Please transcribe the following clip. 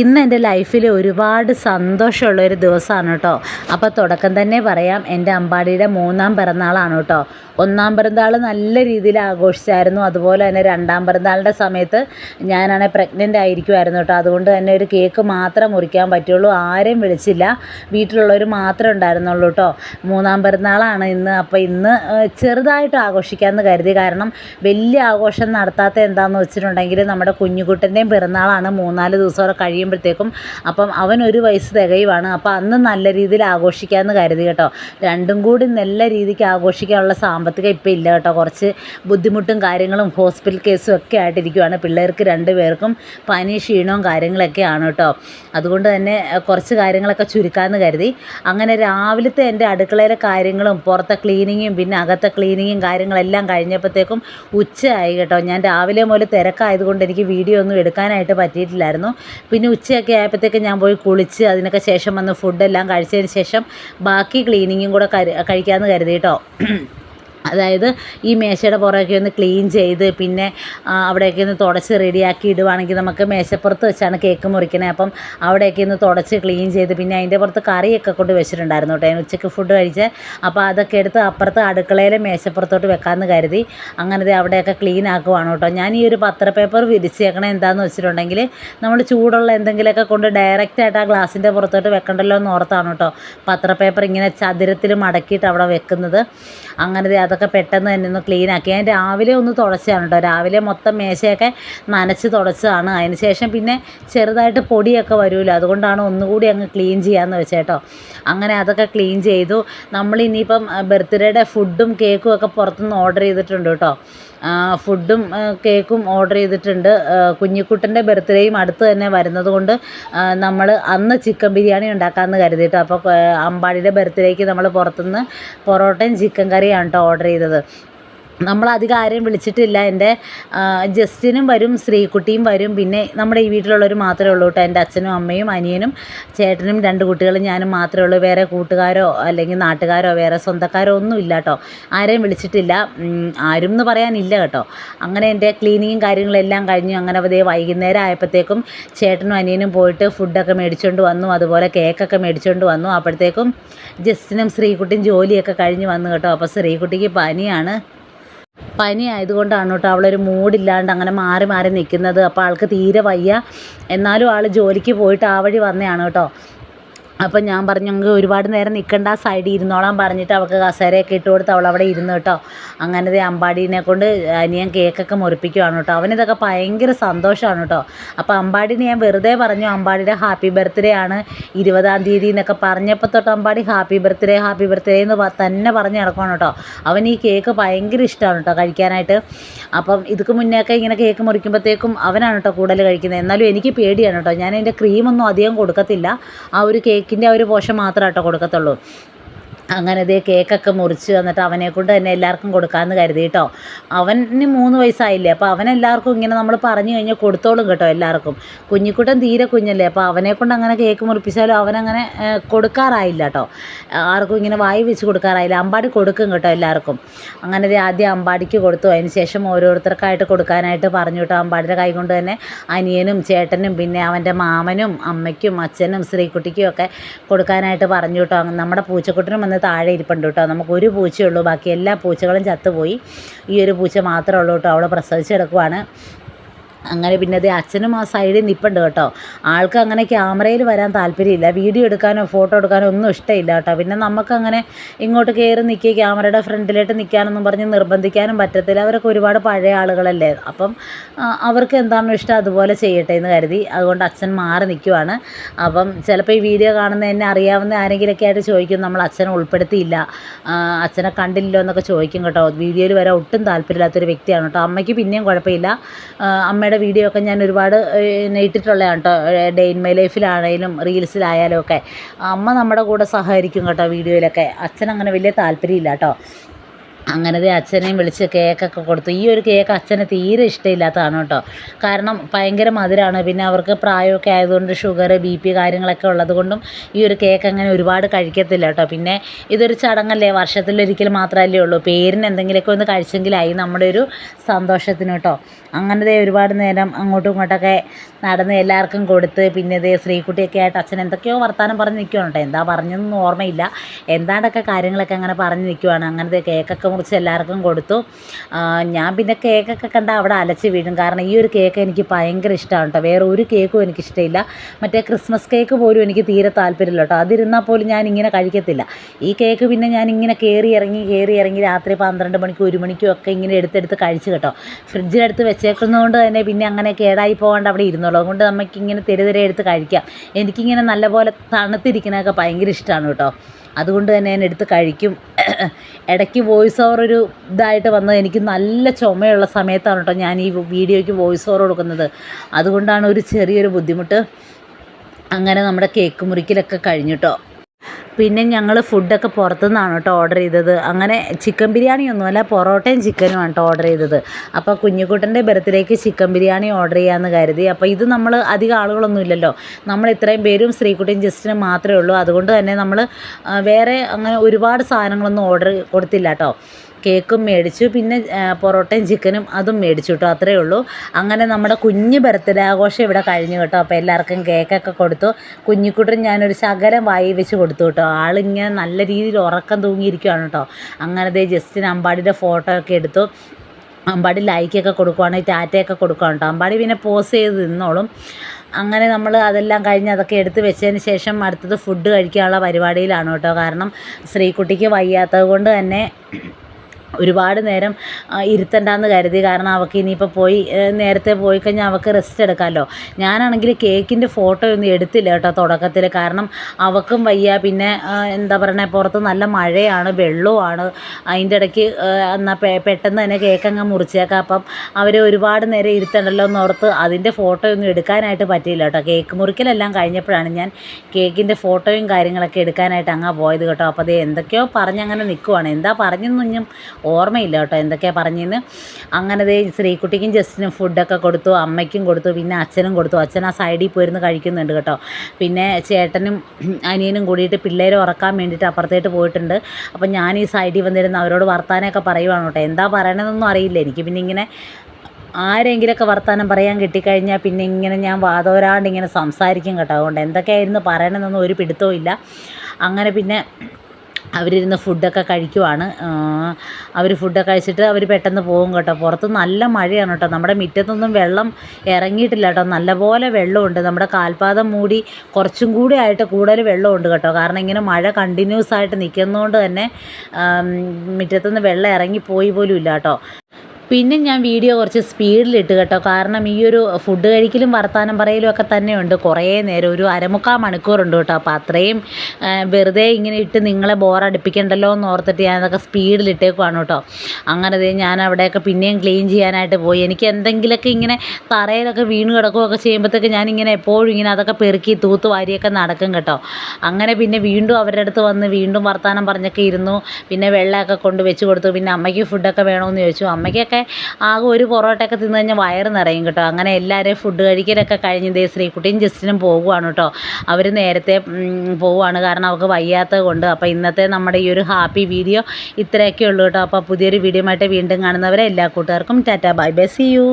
ഇന്ന് എന്റെ ലൈഫിൽ ഒരുപാട് സന്തോഷമുള്ള ഒരു ദിവസമാണ് കേട്ടോ. അപ്പോൾ തുടക്കം തന്നെ പറയാം. എന്റെ അമ്പാടിയുടെ മൂന്നാം പിറന്നാളാണ് കേട്ടോ. ഒന്നാം പിറന്നാൾ നല്ല രീതിയിൽ ആഘോഷിച്ചായിരുന്നു. അതുപോലെ തന്നെ രണ്ടാം പിറന്നാളിന്റെ സമയത്ത് ഞാനാണെങ്കിൽ പ്രഗ്നന്റ് ആയിരിക്കുമായിരുന്നു കേട്ടോ. അതുകൊണ്ട് തന്നെ ഒരു കേക്ക് മാത്രം മുറിക്കാൻ പറ്റുള്ളൂ. ആരെയും വിളിച്ചില്ല. വീട്ടിലുള്ളവർ മാത്രമേ ഉണ്ടായിരുന്നുള്ളൂ കേട്ടോ. മൂന്നാം പിറന്നാളാണ് ഇന്ന്. അപ്പോൾ ഇന്ന് ചെറുതായിട്ട് ആഘോഷിക്കാമെന്ന് കരുതി. കാരണം വലിയ ആഘോഷം നടത്താത്ത എന്താണെന്ന് വെച്ചിട്ടുണ്ടെങ്കിൽ നമ്മുടെ കുഞ്ഞുകുട്ടന്റെയും പിറന്നാളാണ് മൂന്നാൽ ദിവസം കഴിയുമ്പോഴത്തേക്കും. അപ്പം അവൻ ഒരു വയസ്സ് തികയുവാണ്. അപ്പോൾ അന്ന് നല്ല രീതിയിൽ ആഘോഷിക്കാമെന്ന് കരുതി കേട്ടോ. രണ്ടും കൂടി നല്ല രീതിക്ക് ആഘോഷിക്കാനുള്ള സാമ്പത്തികം ഇപ്പം ഇല്ല കേട്ടോ. കുറച്ച് ബുദ്ധിമുട്ടും കാര്യങ്ങളും ഹോസ്പിറ്റൽ കേസും ഒക്കെ ആയിട്ടിരിക്കുവാണ്. പിള്ളേർക്ക് രണ്ട് പേർക്കും പനി ക്ഷീണവും കാര്യങ്ങളൊക്കെയാണ് കേട്ടോ. അതുകൊണ്ട് തന്നെ കുറച്ച് കാര്യങ്ങളൊക്കെ ചുരുക്കാമെന്ന് കരുതി. അങ്ങനെ രാവിലത്തെ എന്റെ അടുക്കളയിലെ കാര്യങ്ങളും പുറത്തെ ക്ലീനിങ്ങും പിന്നെ അകത്തെ ക്ലീനിങ്ങും കാര്യങ്ങളെല്ലാം കഴിഞ്ഞപ്പോഴത്തേക്കും ഉച്ചയായി കേട്ടോ. ഞാൻ രാവിലെ മുതൽ തിരക്കായതുകൊണ്ട് എനിക്ക് വീഡിയോ ഒന്നും എടുക്കാനായിട്ട് പറ്റിയിട്ടില്ലായിരുന്നു. പിന്നെ ഉച്ചയൊക്കെ ആയപ്പോഴത്തേക്ക് ഞാൻ പോയി കുളിച്ച് അതിനൊക്കെ ശേഷം വന്ന് ഫുഡെല്ലാം കഴിച്ചതിന് ശേഷം ബാക്കി ക്ലീനിങ്ങും കൂടെ കഴിക്കാമെന്ന് കരുതി കേട്ടോ. അതായത് ഈ മേശയുടെ പുറമൊക്കെ ഒന്ന് ക്ലീൻ ചെയ്ത് പിന്നെ അവിടെയൊക്കെ ഒന്ന് തുടച്ച് റെഡിയാക്കി ഇടുവാണെങ്കിൽ നമുക്ക് മേശപ്പുറത്ത് വെച്ചാണ് കേക്ക് മുറിക്കണേ. അപ്പം അവിടെയൊക്കെ ഒന്ന് തുടച്ച് ക്ലീൻ ചെയ്ത് പിന്നെ അതിന്റെ പുറത്ത് കറിയൊക്കെ കൊണ്ട് വെച്ചിട്ടുണ്ടായിരുന്നു കേട്ടോ. ഉച്ചയ്ക്ക് ഫുഡ് കഴിച്ച് അപ്പോൾ അതൊക്കെ എടുത്ത് അപ്പുറത്ത് അടുക്കളയിലെ മേശപ്പുറത്തോട്ട് വെക്കാമെന്ന് കരുതി. അങ്ങനെ അവിടെയൊക്കെ ക്ലീൻ ആക്കുവാണ് കേട്ടോ. ഞാൻ ഈ ഒരു പത്ര പേപ്പർ വിരിച്ചേക്കണേ എന്താണെന്ന് വെച്ചിട്ടുണ്ടെങ്കിൽ നമ്മൾ ചൂടുള്ള എന്തെങ്കിലുമൊക്കെ കൊണ്ട് ഡയറക്റ്റ് ആയിട്ട് ആ ഗ്ലാസിന്റെ പുറത്തോട്ട് വെക്കണ്ടല്ലോ എന്ന് ഓർത്താണ് കേട്ടോ. പത്ര പേപ്പർ ഇങ്ങനെ ചതുരത്തിൽ മടക്കിയിട്ട് അവിടെ വെക്കുന്നത്. അങ്ങനെ ദേ അതൊക്കെ പെട്ടെന്ന് തന്നെ ഒന്ന് ക്ലീൻ ആക്കി. ഞാൻ രാവിലെ ഒന്ന് തുടച്ചതാണ് കേട്ടോ. രാവിലെ മൊത്തം മേശയൊക്കെ നനച്ച് തുടച്ചതാണ്. അതിന് ശേഷം പിന്നെ ചെറുതായിട്ട് പൊടിയൊക്കെ വരുമല്ലോ അതുകൊണ്ടാണ് ഒന്നുകൂടി അങ്ങ് ക്ലീൻ ചെയ്യാമെന്ന് വെച്ചേട്ടോ അങ്ങനെ അതൊക്കെ ക്ലീൻ ചെയ്തു. നമ്മൾ ഇനിയിപ്പം ബർത്ത്ഡേയുടെ ഫുഡും കേക്കും ഒക്കെ പുറത്തുനിന്ന് ഓർഡർ ചെയ്തിട്ടുണ്ട് കേട്ടോ. ഫുഡും കേക്കും ഓർഡർ ചെയ്തിട്ടുണ്ട്. കുഞ്ഞിക്കുട്ടന്റെ ബർത്ത്ഡേയും അടുത്ത് തന്നെ വരുന്നത് കൊണ്ട് നമ്മൾ അന്ന് ചിക്കൻ ബിരിയാണി ഉണ്ടാക്കാമെന്ന് കരുതിയിട്ട് അപ്പോൾ അമ്പാടിയുടെ ബർത്ത്ഡേക്ക് നമ്മൾ പുറത്തുനിന്ന് പൊറോട്ടയും ചിക്കൻ കറിയാണ് കേട്ടോ ഓർഡർ ചെയ്തത് നമ്മൾ അധികം ആരെയും വിളിച്ചിട്ടില്ല. എന്റെ ജസ്റ്റിനും വരും ശ്രീകുട്ടിയും വരും. പിന്നെ നമ്മുടെ ഈ വീട്ടിലുള്ളവർ മാത്രമേ ഉള്ളൂ കേട്ടോ. എന്റെ അച്ഛനും അമ്മയും അനിയനും ചേട്ടനും രണ്ട് കുട്ടികളും ഞാനും മാത്രമേ ഉള്ളൂ. വേറെ കൂട്ടുകാരോ അല്ലെങ്കിൽ നാട്ടുകാരോ വേറെ സ്വന്തക്കാരോ ഒന്നും ഇല്ല കേട്ടോ. ആരെയും വിളിച്ചിട്ടില്ല. ആരും എന്ന് പറയാനില്ല കേട്ടോ. അങ്ങനെ എന്റെ ക്ലീനിങ്ങും കാര്യങ്ങളെല്ലാം കഴിഞ്ഞു. അങ്ങനെ അതേ വൈകുന്നേരം ആയപ്പോഴത്തേക്കും ചേട്ടനും അനിയനും പോയിട്ട് ഫുഡൊക്കെ മേടിച്ചുകൊണ്ട് വന്നു. അതുപോലെ കേക്കൊക്കെ മേടിച്ചുകൊണ്ട് വന്നു. അപ്പോഴത്തേക്കും ജസ്റ്റിനും ശ്രീകുട്ടിയും ജോലിയൊക്കെ കഴിഞ്ഞ് വന്നു കേട്ടോ. അപ്പോൾ ശ്രീകുട്ടിക്ക് പനിയാണ്. പനി ആയതുകൊണ്ടാണ് കേട്ടോ അവളൊരു മൂടില്ലാണ്ട് അങ്ങനെ മാറി മാറി നിൽക്കുന്നത്. അപ്പോൾ ആൾക്ക് തീരെ വയ്യ. എന്നാലും ആൾ ജോലിക്ക് പോയിട്ട് ആ വഴി വന്നതാണ് കേട്ടോ. അപ്പം ഞാൻ പറഞ്ഞു ഞങ്ങൾക്ക് ഒരുപാട് നേരം നിൽക്കണ്ട സൈഡിൽ ഇരുന്നോളാൻ പറഞ്ഞിട്ട് അവൾക്ക് കസേരയൊക്കെ ഇട്ട് കൊടുത്ത് അവൾ അവിടെ ഇരുന്നു കേട്ടോ. അങ്ങനെ ദേ അമ്പാടീനെ കൊണ്ട് അനിയൻ കേക്കൊക്കെ മുറിപ്പിക്കുവാണ് കേട്ടോ. അവനിതൊക്കെ ഭയങ്കര സന്തോഷമാണ് കേട്ടോ. അപ്പോൾ അമ്പാടിനെ ഞാൻ വെറുതെ പറഞ്ഞു അമ്പാടിയുടെ ഹാപ്പി ബർത്ത്ഡേ ആണ് ഇരുപതാം തീയതി എന്നൊക്കെ പറഞ്ഞപ്പോൾ തൊട്ട് Ambadi happy birthday happy birthday എന്ന് തന്നെ പറഞ്ഞ് നടക്കുവാണ് കേട്ടോ. അവൻ ഈ കേക്ക് ഭയങ്കര ഇഷ്ടമാണ് കേട്ടോ കഴിക്കാനായിട്ട്. അപ്പം ഇതുക്ക് മുന്നേയൊക്കെ ഇങ്ങനെ കേക്ക് മുറിക്കുമ്പോഴത്തേക്കും അവനാണ് കേട്ടോ കൂടുതൽ കഴിക്കുന്നത്. എന്നാലും എനിക്ക് പേടിയാണ് കേട്ടോ. ഞാൻ അതിന്റെ ക്രീമൊന്നും അധികം കൊടുക്കത്തില്ല. ആ ഒരു കേക്കിന്റെ ആ ഒരു പോഷൻ മാത്രമേ കേട്ടോ കൊടുക്കത്തുള്ളൂ. അങ്ങനെ ഇതേ കേക്കൊക്കെ മുറിച്ച് എന്നിട്ട് അവനെ കൊണ്ട് തന്നെ എല്ലാവർക്കും കൊടുക്കാമെന്ന് കരുതി കേട്ടോ അവന് മൂന്ന് വയസ്സായില്ലേ അപ്പോൾ അവൻ എല്ലാവർക്കും ഇങ്ങനെ നമ്മൾ പറഞ്ഞു കഴിഞ്ഞാൽ കൊടുത്തോളും കേട്ടോ എല്ലാവർക്കും. കുഞ്ഞിക്കുട്ടൻ തീരെ കുഞ്ഞല്ലേ അപ്പോൾ അവനെ കൊണ്ട് അങ്ങനെ കേക്ക് മുറിപ്പിച്ചാലും അവനങ്ങനെ കൊടുക്കാറായില്ല കേട്ടോ ആർക്കും ഇങ്ങനെ വായി വെച്ച് കൊടുക്കാറായില്ല അമ്പാടി കൊടുക്കും കേട്ടോ എല്ലാവർക്കും. അങ്ങനെ ദേ ആദ്യം അമ്പാടിക്ക് കൊടുത്തു അതിന് ശേഷം ഓരോരുത്തർക്കായിട്ട് കൊടുക്കാനായിട്ട് പറഞ്ഞു കേട്ടോ അമ്പാടിയുടെ കൈ കൊണ്ട് തന്നെ അനിയനും ചേട്ടനും പിന്നെ അവന്റെ മാമനും അമ്മയ്ക്കും അച്ഛനും ശ്രീകുട്ടിക്കും ഒക്കെ കൊടുക്കാനായിട്ട് പറഞ്ഞു കേട്ടോ നമ്മുടെ പൂച്ചക്കുട്ടിനും വന്ന് താഴെ ഇരിപ്പുണ്ട് കേട്ടോ. നമുക്ക് ഒരു പൂച്ചയുള്ളൂ ബാക്കി എല്ലാ പൂച്ചകളും ചത്തുപോയി. ഈ ഒരു പൂച്ച മാത്രമേ ഉള്ളൂ കേട്ടോ. അവൾ പ്രസവിച്ചെടുക്കുവാണ് അങ്ങനെ പിന്നെ അത് അച്ഛനും ആ സൈഡിൽ നിൽപ്പുണ്ട് കേട്ടോ. ആൾക്ക് അങ്ങനെ ക്യാമറയിൽ വരാൻ താല്പര്യമില്ല. വീഡിയോ എടുക്കാനോ ഫോട്ടോ എടുക്കാനോ ഒന്നും ഇഷ്ടമില്ല കേട്ടോ. പിന്നെ നമുക്കങ്ങനെ ഇങ്ങോട്ട് കയറി നിൽക്കുക ക്യാമറയുടെ ഫ്രണ്ടിലോട്ട് നിൽക്കാനൊന്നും പറഞ്ഞ് നിർബന്ധിക്കാനും പറ്റത്തില്ല. അവരൊക്കെ ഒരുപാട് പഴയ ആളുകളല്ലേ. അപ്പം അവർക്ക് എന്താണോ ഇഷ്ടം അതുപോലെ ചെയ്യട്ടെ എന്ന് കരുതി. അതുകൊണ്ട് അച്ഛൻ മാറി നിൽക്കുവാണ് അപ്പം ചിലപ്പോൾ ഈ വീഡിയോ കാണുന്ന എന്നെ അറിയാവുന്ന ആരെങ്കിലുമൊക്കെ ആയിട്ട് ചോദിക്കും നമ്മൾ അച്ഛനെ ഉൾപ്പെടുത്തിയില്ല. അച്ഛനെ കണ്ടില്ലല്ലോ എന്നൊക്കെ ചോദിക്കും കേട്ടോ. വീഡിയോയിൽ വരെ ഒട്ടും താല്പര്യമില്ലാത്തൊരു വ്യക്തിയാണ് കേട്ടോ. അമ്മയ്ക്ക് പിന്നെയും കുഴപ്പമില്ല. ആ, അമ്മയുടെ വീഡിയോ ഒക്കെ ഞാൻ ഒരുപാട് ഇട്ടിട്ടുള്ളതാണ് കേട്ടോ ഡേ ഇൻ മൈ ലൈഫിലാണേലും റീൽസിലായാലും ഒക്കെ. അമ്മ നമ്മുടെ കൂടെ സഹകരിക്കും കേട്ടോ വീഡിയോയിലൊക്കെ. അച്ഛൻ അങ്ങനെ വലിയ താല്പര്യമില്ല കേട്ടോ അങ്ങനെ ദേ അച്ഛനെയും വിളിച്ച് കേക്കൊക്കെ കൊടുത്തു. ഈ ഒരു കേക്ക് അച്ഛന് തീരെ ഇഷ്ടമില്ലാത്തതാണ് കേട്ടോ. കാരണം ഭയങ്കര മധുരമാണ് പിന്നെ അവർക്ക് പ്രായമൊക്കെ ആയതുകൊണ്ട് ഷുഗർ ബി പി കാര്യങ്ങളൊക്കെ ഉള്ളതുകൊണ്ടും ഈ ഒരു കേക്ക് അങ്ങനെ ഒരുപാട് കഴിക്കത്തില്ല കേട്ടോ. പിന്നെ ഇതൊരു ചടങ്ങല്ലേ? വർഷത്തിലൊരിക്കൽ മാത്രമല്ലേ ഉള്ളൂ. പേരിന് എന്തെങ്കിലുമൊക്കെ ഒന്ന് കഴിച്ചെങ്കിലായി നമ്മുടെ ഒരു സന്തോഷത്തിന് കേട്ടോ. അങ്ങനത്തെ ഒരുപാട് നേരം അങ്ങോട്ടും ഇങ്ങോട്ടൊക്കെ നടന്ന് എല്ലാവർക്കും കൊടുത്ത് പിന്നെ ഇതേ ശ്രീകുട്ടിയൊക്കെ ആയിട്ട് അച്ഛൻ എന്തൊക്കെയോ വർത്താനം പറഞ്ഞ് നിൽക്കുകയാണ് കേട്ടോ. എന്താ പറഞ്ഞതൊന്നും ഓർമ്മയില്ല. എന്താണ്ടൊക്കെ കാര്യങ്ങളൊക്കെ അങ്ങനെ പറഞ്ഞ് നിൽക്കുവാണ് അങ്ങനത്തെ കേക്കൊക്കെ മുറിച്ച് എല്ലാവർക്കും കൊടുത്തു. ഞാൻ പിന്നെ കേക്കൊക്കെ കണ്ട അവിടെ അലച്ച് വീഴും. കാരണം ഈ ഒരു കേക്ക് എനിക്ക് ഭയങ്കര ഇഷ്ടമാണ് കേട്ടോ. വേറെ ഒരു കേക്കും എനിക്കിഷ്ടമില്ല. മറ്റേ ക്രിസ്മസ് കേക്ക് പോലും എനിക്ക് തീരെ താല്പര്യമില്ല കേട്ടോ. അതിരുന്നാൽ പോലും ഞാൻ ഇങ്ങനെ കഴിക്കത്തില്ല. ഈ കേക്ക് പിന്നെ ഞാൻ ഇങ്ങനെ കയറി ഇറങ്ങി കയറി ഇറങ്ങി രാത്രി പന്ത്രണ്ട് മണിക്കും ഒരു മണിക്കും ഒക്കെ ഇങ്ങനെ എടുത്തെടുത്ത് കഴിച്ച് കേട്ടോ. ഫ്രിഡ്ജിലെടുത്ത് വെച്ചേക്കുന്നതുകൊണ്ട് തന്നെ പിന്നെ അങ്ങനെ കേടായി പോകാണ്ട് അവിടെ ഇരുന്നുള്ളൂ അതുകൊണ്ട് നമുക്ക് ഇങ്ങനെ തെരുതെരെ എടുത്ത് കഴിക്കാം. എനിക്കിങ്ങനെ നല്ലപോലെ തണുത്തിരിക്കണതൊക്കെ ഭയങ്കര ഇഷ്ടമാണ് കേട്ടോ. അതുകൊണ്ട് തന്നെ ഞാൻ എടുത്ത് കഴിക്കും. ഇടയ്ക്ക് വോയിസ് ഓവർ ഒരു ഇതായിട്ട് വന്നത് എനിക്ക് നല്ല ചുമയുള്ള സമയത്താണ് കേട്ടോ ഞാൻ ഈ വീഡിയോയ്ക്ക് വോയിസ് ഓവർ കൊടുക്കുന്നത്. അതുകൊണ്ടാണ് ഒരു ചെറിയൊരു ബുദ്ധിമുട്ട്. അങ്ങനെ നമ്മുടെ കേക്ക് മുറിക്കലൊക്കെ കഴിഞ്ഞിട്ടോ പിന്നെ ഞങ്ങൾ ഫുഡൊക്കെ പുറത്തുനിന്നാണ് കേട്ടോ ഓർഡർ ചെയ്തത്. അങ്ങനെ ചിക്കൻ ബിരിയാണി ഒന്നുമല്ല പൊറോട്ടയും ചിക്കനും ആണ് കേട്ടോ ഓർഡർ ചെയ്തത്. അപ്പോൾ കുഞ്ഞുകുട്ടന്റെ ബർത്ത്ഡേക്ക് ചിക്കൻ ബിരിയാണി ഓർഡർ ചെയ്യാമെന്ന് കരുതി. അപ്പോൾ ഇത് നമ്മൾ അധികം ആളുകളൊന്നും ഇല്ലല്ലോ. നമ്മൾ ഇത്രയും പേരും ശ്രീകുട്ടിയും ജസ്റ്റിനും മാത്രമേ ഉള്ളൂ. അതുകൊണ്ട് തന്നെ നമ്മൾ വേറെ അങ്ങനെ ഒരുപാട് സാധനങ്ങളൊന്നും ഓർഡർ കൊടുത്തില്ല കേട്ടോ. കേക്കും മേടിച്ചു. പിന്നെ പൊറോട്ടയും ചിക്കനും അതും മേടിച്ചു കേട്ടോ അത്രയേ ഉള്ളൂ. അങ്ങനെ നമ്മുടെ കുഞ്ഞ് ബർത്ത്ഡേ ആഘോഷം ഇവിടെ കഴിഞ്ഞു കേട്ടോ അപ്പോൾ എല്ലാവർക്കും കേക്കൊക്കെ കൊടുത്തു. കുഞ്ഞിക്കുട്ടൻ ഞാനൊരു ശകലം വായി വെച്ച് കൊടുത്തു കേട്ടോ ആളിങ്ങനെ നല്ല രീതിയിൽ ഉറക്കം തൂങ്ങിയിരിക്കുകയാണ് കേട്ടോ അങ്ങനെ ദേ ജസ്റ്റിൻ അമ്പാടിയുടെ ഫോട്ടോ ഒക്കെ എടുത്തു. അമ്പാടി ലൈക്കൊക്കെ കൊടുക്കുവാണെങ്കിൽ ടാറ്റയൊക്കെ കൊടുക്കുകയാണ് കേട്ടോ അമ്പാടി പിന്നെ പോസ് ചെയ്ത് നിന്നോളും. അങ്ങനെ നമ്മൾ അതെല്ലാം കഴിഞ്ഞ് അതൊക്കെ എടുത്ത് വെച്ചതിന് ശേഷം അടുത്തത് ഫുഡ് കഴിക്കാനുള്ള പരിപാടിയിലാണ് കേട്ടോ കാരണം ശ്രീകുട്ടിക്ക് വയ്യാത്തത് കൊണ്ട് തന്നെ ഒരുപാട് നേരം ഇരുത്തണ്ടെന്ന് കരുതി. കാരണം അവൾക്ക് ഇനിയിപ്പോൾ പോയി നേരത്തെ പോയി കഴിഞ്ഞാൽ അവൾക്ക് റെസ്റ്റ് എടുക്കാമല്ലോ ഞാനാണെങ്കിൽ കേക്കിന്റെ ഫോട്ടോ ഒന്നും എടുത്തില്ല കേട്ടോ തുടക്കത്തിൽ കാരണം അവൾക്കും വയ്യ. പിന്നെ എന്താ പറയണേ പുറത്ത് നല്ല മഴയാണ് വെള്ളവുമാണ്. അതിന്റെ ഇടയ്ക്ക് എന്നാൽ പെട്ടെന്ന് തന്നെ കേക്ക് അങ്ങ് മുറിച്ചേക്കാം. അപ്പം അവരെ ഒരുപാട് നേരം ഇരുത്തണ്ടല്ലോ എന്ന് ഓർത്ത് അതിന്റെ ഫോട്ടോ ഒന്നും എടുക്കാനായിട്ട് പറ്റിയില്ല കേട്ടോ. കേക്ക് മുറിക്കലെല്ലാം കഴിഞ്ഞപ്പോഴാണ് ഞാൻ കേക്കിന്റെ ഫോട്ടോയും കാര്യങ്ങളൊക്കെ എടുക്കാനായിട്ട് അങ്ങ് പോയത് കേട്ടോ. അപ്പോൾ അത് എന്തൊക്കെയോ പറഞ്ഞങ്ങനെ നിൽക്കുവാണ് എന്താ പറഞ്ഞെന്നൊന്നും ഓർമ്മയില്ല കേട്ടോ എന്തൊക്കെയാണ് പറഞ്ഞെന്ന്. അങ്ങനെ ദേ ശ്രീകുട്ടിക്കും ജസ്റ്റിനും ഫുഡൊക്കെ കൊടുത്തു അമ്മയ്ക്കും കൊടുത്തു പിന്നെ അച്ഛനും കൊടുത്തു. അച്ഛൻ ആ സൈഡിൽ പോയിരുന്ന് കഴിക്കുന്നുണ്ട് കേട്ടോ. പിന്നെ ചേട്ടനും അനിയനും കൂടിയിട്ട് പിള്ളേരെ ഉറക്കാൻ വേണ്ടിയിട്ട് അപ്പുറത്തേട്ട് പോയിട്ടുണ്ട്. അപ്പം ഞാൻ ഈ സൈഡിൽ വന്നിരുന്ന് അവരോട് വർത്താനമൊക്കെ പറയുവാണ് കേട്ടോ. എന്താ പറയണതെന്നൊന്നും അറിയില്ല. എനിക്ക് പിന്നെ ഇങ്ങനെ ആരെങ്കിലുമൊക്കെ വർത്തമാനം പറയാൻ കിട്ടിക്കഴിഞ്ഞാൽ പിന്നെ ഇങ്ങനെ ഞാൻ വാതോരാണ്ട് ഇങ്ങനെ സംസാരിക്കും കേട്ടോ. അതുകൊണ്ട് എന്തൊക്കെയായിരുന്നു പറയണമെന്നൊന്നും ഒരു പിടുത്തവും ഇല്ല. അങ്ങനെ പിന്നെ അവരിരുന്ന് ഫുഡൊക്കെ കഴിക്കുവാണ്. അവർ ഫുഡൊക്കെ കഴിച്ചിട്ട് അവർ പെട്ടെന്ന് പോകും കേട്ടോ. പുറത്ത് നല്ല മഴയാണ് കേട്ടോ. നമ്മുടെ മുറ്റത്തൊന്നും വെള്ളം ഇറങ്ങിയിട്ടില്ല കേട്ടോ. നല്ലപോലെ വെള്ളമുണ്ട്. നമ്മുടെ കാൽപാദം മൂടി കുറച്ചും കൂടി ആയിട്ട് കൂടുതൽ വെള്ളമുണ്ട് കേട്ടോ. കാരണം ഇങ്ങനെ മഴ കണ്ടിന്യൂസ് ആയിട്ട് നിൽക്കുന്നതുകൊണ്ട് തന്നെ മുറ്റത്തുനിന്ന് വെള്ളം ഇറങ്ങിപ്പോയി പോലും ഇല്ല കേട്ടോ. പിന്നെ ഞാൻ വീഡിയോ കുറച്ച് സ്പീഡിലിട്ട് കേട്ടോ. കാരണം ഈ ഒരു ഫുഡ് കഴിക്കലും വർത്തമാനം പറയലും ഒക്കെ തന്നെയുണ്ട്. കുറേ നേരം ഒരു അരമുക്കാൽ മണിക്കൂറുണ്ട് കേട്ടോ. അപ്പോൾ അത്രയും വെറുതെ ഇങ്ങനെ ഇട്ട് നിങ്ങളെ ബോറടിപ്പിക്കണ്ടല്ലോ എന്ന് ഓർത്തിട്ട് ഞാനതൊക്കെ സ്പീഡിലിട്ടേക്കുവാണ് കേട്ടോ. അങ്ങനെ ഞാൻ അവിടെയൊക്കെ പിന്നെയും ക്ലീൻ ചെയ്യാനായിട്ട് പോയി. എനിക്ക് എന്തെങ്കിലുമൊക്കെ ഇങ്ങനെ തറയിലൊക്കെ വീണ് കിടക്കുകയൊക്കെ ചെയ്യുമ്പോഴത്തേക്ക് ഞാനിങ്ങനെ എപ്പോഴും ഇങ്ങനെ അതൊക്കെ പെറുക്കി തൂത്ത് വാരിയൊക്കെ നടക്കും കേട്ടോ. അങ്ങനെ പിന്നെ വീണ്ടും അവരുടെ അടുത്ത് വന്ന് വീണ്ടും വർത്തമാനം പറഞ്ഞൊക്കെ ഇരുന്നു. പിന്നെ വെള്ളമൊക്കെ കൊണ്ട് വെച്ച് കൊടുത്തു. പിന്നെ അമ്മയ്ക്ക് ഫുഡൊക്കെ വേണമെന്ന് ചോദിച്ചു. അമ്മയ്ക്കൊക്കെ ആകെ ഒരു പൊറോട്ടയൊക്കെ തിന്നു കഴിഞ്ഞാൽ വയറ് നിറയും കേട്ടോ. അങ്ങനെ എല്ലാവരെയും ഫുഡ് കഴിക്കലൊക്കെ കഴിഞ്ഞ് ദേ ശ്രീകുട്ടിയും ജസ്റ്റിനും പോകുവാണ് കേട്ടോ. അവർ നേരത്തെ പോവുകയാണ്. കാരണം അവർക്ക് വയ്യാത്തത് കൊണ്ട്. അപ്പോൾ ഇന്നത്തെ നമ്മുടെ ഈ ഒരു ഹാപ്പി വീഡിയോ ഇത്രയൊക്കെ ഉള്ളൂ കേട്ടോ. അപ്പോൾ പുതിയൊരു വീഡിയോ ആയിട്ട് വീണ്ടും കാണുന്നവരെ എല്ലാ കൂട്ടുകാർക്കും tata bye bye see you.